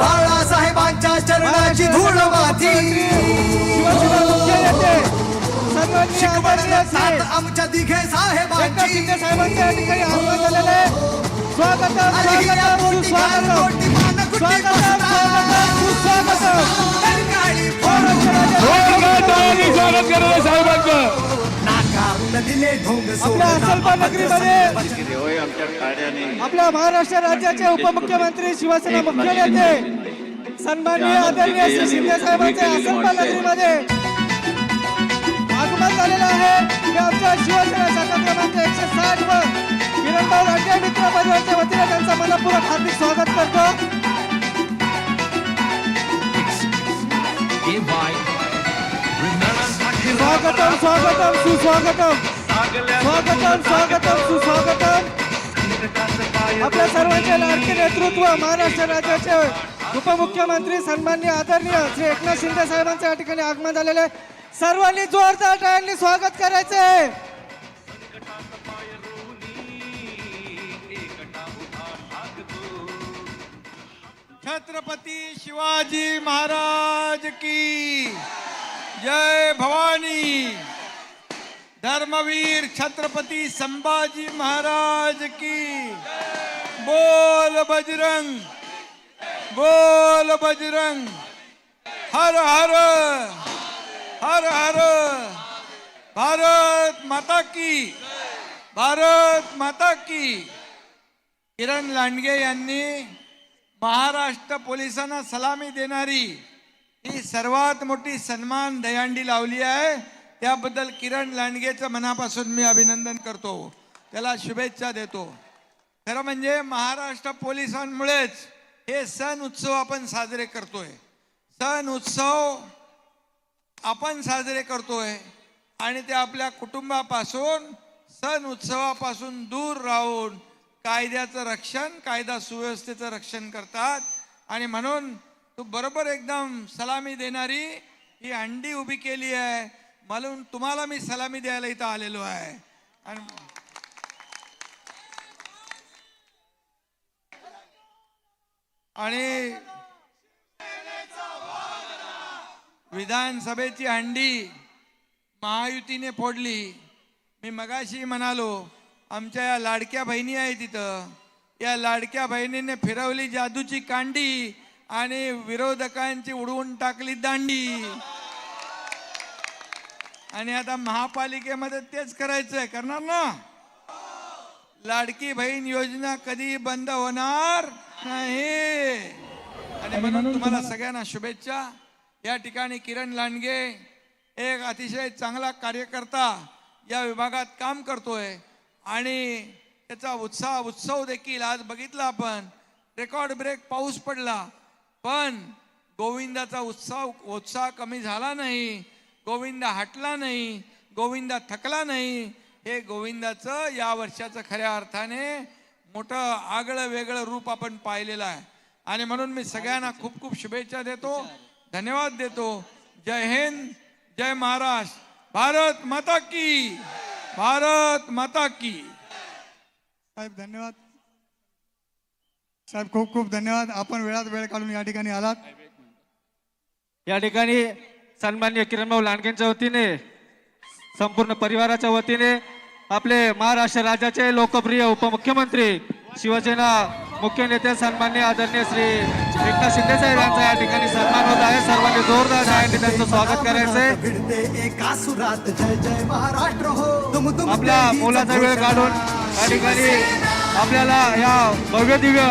बाळासाहेबांच्या चरणाची धूळ माती. आमच्या दिघे साहेबांची. साहेबांच्या या ठिकाणी आगमन झालेलं आहे. स्वागतम अरे ही आपल्या असलपा नगरीमध्ये आपल्या महाराष्ट्र राज्याचे उपमुख्यमंत्री शिवसेना मुख्य नेते सन्माननीय आदरणीय श्री शिंदे साहेबांचे असलपा नगरीमध्ये आगमन झालेलं आहे. आमच्या शिवसेना शाखा क्रमांक एकशे साठ वर. किरणभाऊ राजे मित्र परिवारच्या वतीने त्यांचं मनपूर्वक हार्दिक स्वागत करतो. स्वागतम स्वागतम सुस्वागतम. स्वागतम स्वागतम सुस्वागतम आपल्या सर्वांचे लाडके नेतृत्व महाराष्ट्र राज्याचे उपमुख्यमंत्री सन्माननीय आदरणीय श्री एकनाथ शिंदे साहेबांच्या या ठिकाणी आगमन झालेले आहे. सर्वांनी जोरदार टाळ्यांनी स्वागत करायचे आहे. छत्रपती शिवाजी महाराज की जय भवानी धर्मवीर छत्रपती संभाजी महाराज की। बोल बजरंग बोल बजरंग। हर हर हर हर। भारत माता की भारत माता की। किरण लांडगे यांनी महाराष्ट्र पोलिसांना सलामी देणारी ही सर्वात मोठी सन्मान दयांडी लावली आहे. त्याबद्दल किरण लांडगेचं मनापासून मी अभिनंदन करतो. त्याला शुभेच्छा देतो. खरं म्हणजे महाराष्ट्र पोलिसांमुळेच हे सण उत्सव आपण साजरे करतोय. सण उत्सव आपण साजरे करतोय आणि ते आपल्या कुटुंबापासून सण उत्सवापासून दूर राहून कायद्याचं रक्षण कायदा सुव्यवस्थेचं रक्षण करतात. आणि म्हणून तू बरोबर एकदम सलामी देणारी ही अंडी उभी केली आहे. म्हणून तुम्हाला मी सलामी द्यायला इथं आलेलो आहे. आणि आणि विधानसभेची हंडी महायुतीने फोडली. मी मगाशी म्हणालो आमच्या या लाडक्या बहिणी आहे तिथं या लाडक्या बहिणीने फिरवली जादूची कांडी आणि विरोधकांची उडवून टाकली दांडी. आणि आता महापालिकेमध्ये तेच करायचंय करणार ना? लाडकी बहीण योजना कधी बंद होणार नाही. आणि म्हणून तुम्हाला सगळ्यांना शुभेच्छा. या ठिकाणी किरण लांडगे एक अतिशय चांगला कार्यकर्ता या विभागात काम करतोय. आणि त्याचा उत्साह उत्सव देखील आज बघितला आपण. रेकॉर्ड ब्रेक पाऊस पडला. पण गोविंदाचा उत्साह उत्साह कमी झाला नाही. गोविंदा हटला नाही गोविंदा थकला नाही हे गोविंदाचं या वर्षाचं खऱ्या अर्थाने मोठं आगळं वेगळं रूप आपण पाहिलेलं आहे. आणि म्हणून मी सगळ्यांना खूप खूप शुभेच्छा देतो धन्यवाद देतो. जय हिंद जय महाराष्ट्र. भारत माता की भारत माता की. साहेब धन्यवाद. साहेब खूप खूप धन्यवाद. आपण वेळात वेळ काढून या ठिकाणी आलात. या ठिकाणी सन्मान्य किरणभाऊ लांडगेंच्या वतीने संपूर्ण परिवाराच्या वतीने आपले महाराष्ट्र राज्याचे लोकप्रिय उपमुख्यमंत्री शिवसेना मुख्य नेते सन्मान्य आदरणीय श्री एकनाथ शिंदे साहेब यांचा या ठिकाणी सन्मान होत आहे. सर्वांनी जोरदार टाळ्यांनी त्यांचं स्वागत करायचंय. आपल्या मुलाचा वेळ काढून या ठिकाणी आपल्याला या भव्य दिव्य